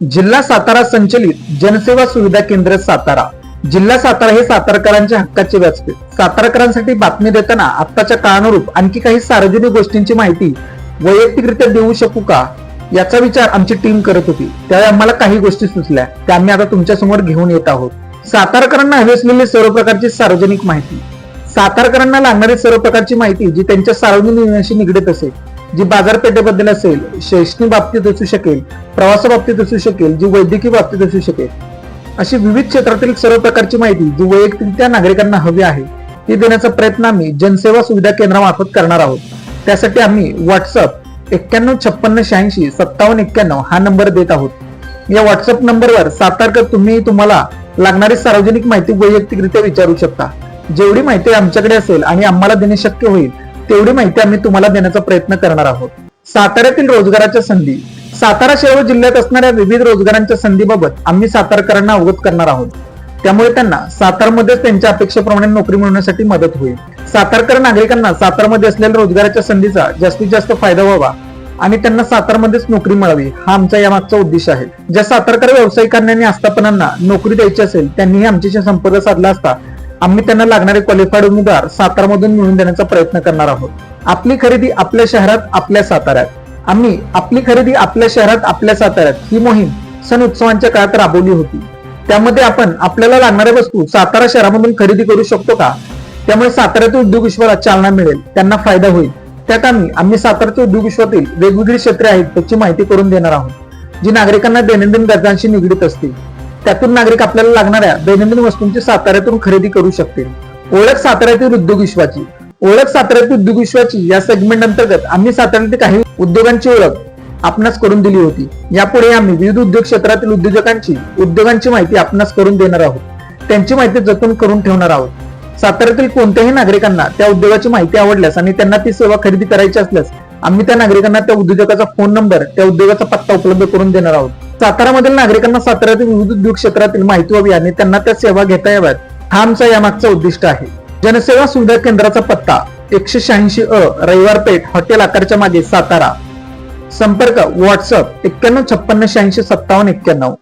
जिल्हा सातारा संचलित जनसेवा सुविधा केंद्र सातारा. जिल्हा सातारा हे सातारकरांच्या हक्काचे व्यासपीठ. सातारकरांसाठी बातमी देताना आत्ताच्या काळानुरूप आणखी काही सार्वजनिक गोष्टींची माहिती वैयक्तिकरित्या देऊ शकू का? याचा विचार आमची टीम करत होती. त्यावेळी आम्हाला काही गोष्टी सुचल्या. त्या आम्ही आता तुमच्यासमोर घेऊन येत आहोत. सातारकरांना हवी असलेली सर्व प्रकारची सार्वजनिक माहिती. सातारकरांना लागणारी सर्व प्रकारची माहिती जी त्यांच्या सार्वजनिक निगडीत असेल जी बाजारपेठेबद्दल असेल शैक्षणिक बाबतीत असू शकेल प्रवासाबाबतीत असू शकेल जी वैद्यकीय बाबतीत असू शकेल अशी विविध क्षेत्रातील सर्व प्रकारची माहिती जी वैयक्तिकरित्या नागरिकांना हवी आहे ती देण्याचा प्रयत्न आम्ही जनसेवा सुविधा केंद्रामार्फत करणार आहोत. त्यासाठी आम्ही व्हॉट्सअप एक्क्याण्णव छप्पन्न शहाऐंशी सत्तावन्न एक्क्याण्णव हा नंबर देत आहोत. या व्हॉट्सअप नंबरवर सातारकर तुम्ही तुम्हाला लागणारी सार्वजनिक माहिती वैयक्तिकरित्या विचारू शकता. जेवढी माहिती आमच्याकडे असेल आणि आम्हाला देणे शक्य होईल तेवढी माहिती आम्ही तुम्हाला देण्याचा प्रयत्न करणार आहोत. साताऱ्यातील रोजगाराच्या संधी. सातारा शहर जिल्ह्यात असणाऱ्या विविध रोजगारांच्या संधीबाबत आम्ही सातारकरांना अवगत करणार आहोत. त्यामुळे त्यांना सातारमध्येच त्यांच्या अपेक्षेप्रमाणे नोकरी मिळवण्यासाठी मदत होईल. सातारकर नागरिकांना सातारमध्ये असलेल्या रोजगाराच्या संधीचा जास्तीत जास्त फायदा व्हावा आणि त्यांना सातारमध्येच नोकरी मिळावी हा आमचा यामागचा उद्देश आहे. ज्या सातारकर व्यावसायिकांना आणि आस्थापनांना नोकरी द्यायची असेल त्यांनीही आमच्याशी संपर्क साधला असता आम्ही त्यांना लागणारे क्वालिफाईड उमेदवार सातारामधून मिळवून देण्याचा प्रयत्न करणार आहोत. आपली खरेदी आपल्या शहरात आपल्या साताऱ्यात. आम्ही आपली खरेदी आपल्या शहरात आपल्या साताऱ्यात ही मोहीम सण उत्सवांच्या काळात राबवली होती. त्यामध्ये आपण आपल्याला लागणाऱ्या वस्तू सातारा शहरामधून खरेदी करू शकतो का? त्यामुळे साताऱ्यातील उद्योग विश्वाला चालना मिळेल त्यांना फायदा होईल. त्यात आम्ही आम्ही सातारच्या उद्योग विश्वातील वेगवेगळी क्षेत्रे आहेत त्याची माहिती करून देणार आहोत जी नागरिकांना दैनंदिन गरजांशी निगडीत असतील. त्यातून नागरिक आपल्याला लागणाऱ्या दैनंदिन वस्तूंची साताऱ्यातून खरेदी करू शकतील. ओळख साताऱ्यातील उद्योग विश्वाची. ओळख साताऱ्यातील उद्योग विश्वाची या सेगमेंट अंतर्गत आम्ही साताऱ्यातील काही उद्योगांची ओळख आपणास करून दिली होती. यापुढे आम्ही विविध उद्योग क्षेत्रातील उद्योजकांची उद्योगांची माहिती आपणास करून देणार आहोत. त्यांची माहिती जतन करून ठेवणार आहोत. साताऱ्यातील कोणत्याही नागरिकांना त्या उद्योगाची माहिती आवडल्यास आणि त्यांना ती सेवा खरेदी करायची असल्यास आम्ही त्या नागरिकांना त्या उद्योजकाचा फोन नंबर त्या उद्योगाचा पत्ता उपलब्ध करून देणार आहोत. सातारामधील नागरिकांना साताऱ्यातील विविध उद्योग क्षेत्रातील माहिती व्हावी आणि त्यांना त्या सेवा घेता याव्यात. हा आमचा यामागचा उद्दिष्ट आहे. जनसेवा सुविधा केंद्राचा पत्ता एकशे शहाऐंशी अ रविवार पेठ हॉटेल आकारच्या मागे सातारा. संपर्क व्हॉट्सअप एक्क्याण्णव छप्पन्न शहाऐंशी सत्तावन्न एक्क्याण्णव.